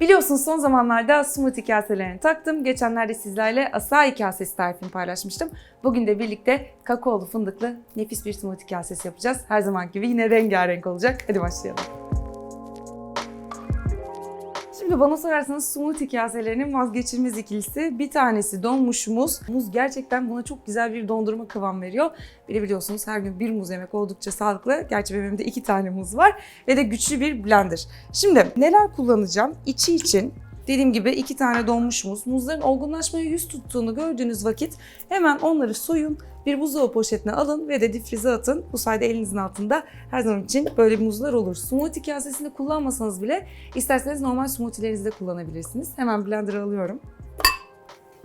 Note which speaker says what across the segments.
Speaker 1: Biliyorsunuz son zamanlarda smoothie kaselerini taktım. Geçenlerde sizlerle acai kasesi tarifini paylaşmıştım. Bugün de birlikte kakaolu fındıklı nefis bir smoothie kasesi yapacağız. Her zaman gibi yine rengarenk olacak. Hadi başlayalım. Şimdi bana sorarsanız smoothie kaselerinin vazgeçilmez ikilisi. Bir tanesi donmuş muz. Muz gerçekten buna çok güzel bir dondurma kıvam veriyor. Bir de biliyorsunuz her gün bir muz yemek oldukça sağlıklı. Gerçi benim evimde iki tane muz var. Ve de güçlü bir blender. Şimdi neler kullanacağım? İçi için Dediğim gibi iki tane donmuş muz. Muzların olgunlaşmaya yüz tuttuğunu gördüğünüz vakit hemen onları soyun, bir buzdolabı poşetine alın ve de difrize atın. Bu sayede elinizin altında her zaman için böyle muzlar olur. Smoothie kasesinde kullanmasanız bile isterseniz normal smoothie'lerinizde kullanabilirsiniz. Hemen blender'a alıyorum.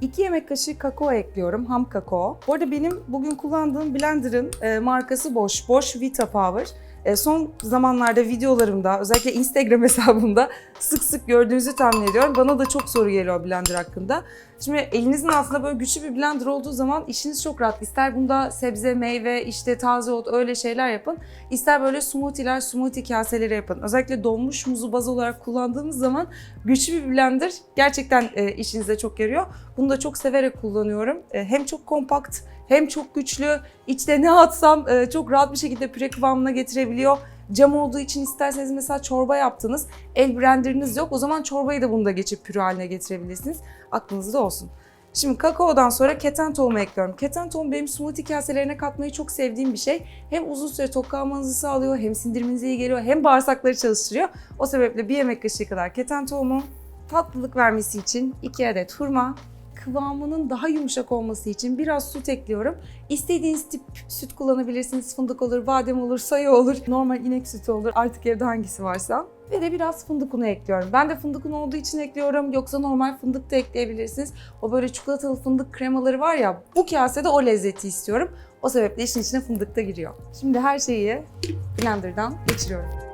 Speaker 1: 2 yemek kaşığı kakao ekliyorum, ham kakao. Bu arada benim bugün kullandığım blenderın e, markası Bosch, Bosch Vita Power. E, son zamanlarda videolarımda, özellikle Instagram hesabımda sık sık gördüğünüzü tahmin ediyorum. Bana da çok soru geliyor blender hakkında. Şimdi elinizin altında böyle güçlü bir blender olduğu zaman işiniz çok rahat. İster bunda sebze, meyve, işte taze ot öyle şeyler yapın. İster böyle smoothie'ler, smoothie kaseleri yapın. Özellikle donmuş muzu baz olarak kullandığımız zaman güçlü bir blender gerçekten e, işinize çok yarıyor. Bunu da çok severek kullanıyorum. E, hem çok kompakt hem çok güçlü. İçte ne atsam e, çok rahat bir şekilde püre kıvamına getirebiliyor. Cam olduğu için isterseniz mesela çorba yaptınız, el blenderınız yok. O zaman çorbayı da bunda geçip püre haline getirebilirsiniz. Aklınızda olsun. Şimdi kakaodan sonra keten tohumu ekliyorum. Keten tohumu benim smoothie kaselerine katmayı çok sevdiğim bir şey. Hem uzun süre tok kalmanızı sağlıyor, hem sindirmenize iyi geliyor, hem bağırsakları çalıştırıyor. O sebeple bir yemek kaşığı kadar keten tohumu, tatlılık vermesi için 2 adet hurma, kıvamının daha yumuşak olması için biraz süt ekliyorum. İstediğiniz tip süt kullanabilirsiniz. Fındık olur, badem olur, soya olur, normal inek sütü olur. Artık evde hangisi varsa. Ve de biraz fındık unu ekliyorum. Ben de fındık unu olduğu için ekliyorum. Yoksa normal fındık da ekleyebilirsiniz. O böyle çikolatalı fındık kremaları var ya, bu kasede o lezzeti istiyorum. O sebeple işin içine fındık da giriyor. Şimdi her şeyi blenderdan geçiriyorum.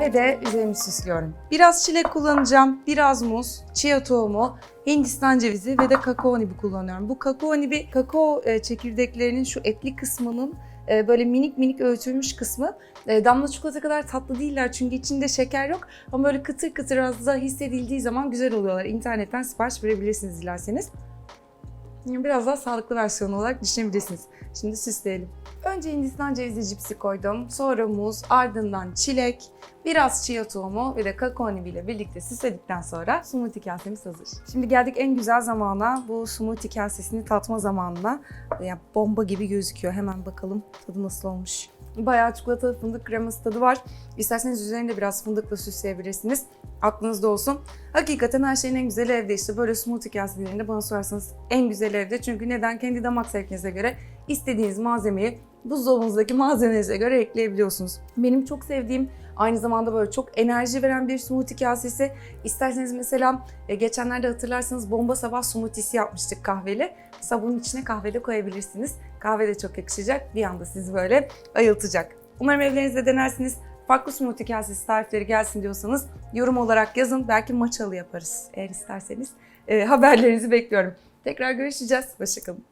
Speaker 1: Ve de üzerimi süslüyorum. Biraz çilek kullanacağım, biraz muz, chia tohumu, Hindistan cevizi ve de kakao nibi kullanıyorum. Bu kakao nibi, kakao e, çekirdeklerinin şu etli kısmının e, böyle minik minik öğütülmüş kısmı. E, damla çikolata kadar tatlı değiller çünkü içinde şeker yok. Ama böyle kıtır kıtır az da hissedildiği zaman güzel oluyorlar. İnternetten sipariş verebilirsiniz dilerseniz. Biraz daha sağlıklı versiyonu olarak düşünebilirsiniz. Şimdi süsleyelim. Önce Hindistan cevizi cipsi koydum. Sonra muz, ardından çilek, biraz chia tohumu ve de kakao nibiyle birlikte süsledikten sonra smoothie kasemiz hazır. Şimdi geldik en güzel zamana. Bu smoothie kasesini tatma zamanına. Ya bomba gibi gözüküyor. Hemen bakalım tadı nasıl olmuş. Bayağı çikolatalı fındık kreması tadı var. İsterseniz üzerinde biraz fındıkla süsleyebilirsiniz. Aklınızda olsun. Hakikaten her şeyin en güzeli evde işte. Böyle smoothie kaselerinde bana sorarsanız en güzeli evde. Çünkü neden? Kendi damak zevkinize göre istediğiniz malzemeyi buzdolabınızdaki malzemenize göre ekleyebiliyorsunuz. Benim çok sevdiğim aynı zamanda böyle çok enerji veren bir smoothie kasesi. İsterseniz mesela e, geçenlerde hatırlarsanız bomba sabah smoothie'si yapmıştık kahveli. Mesela bunun içine kahve de koyabilirsiniz. Kahve de çok yakışacak. Bir anda sizi böyle ayıltacak. Umarım evlerinizde denersiniz. Farklı smoothie kasesi tarifleri gelsin diyorsanız yorum olarak yazın. Belki maçalı yaparız eğer isterseniz. E, haberlerinizi bekliyorum. Tekrar görüşeceğiz. Hoşçakalın.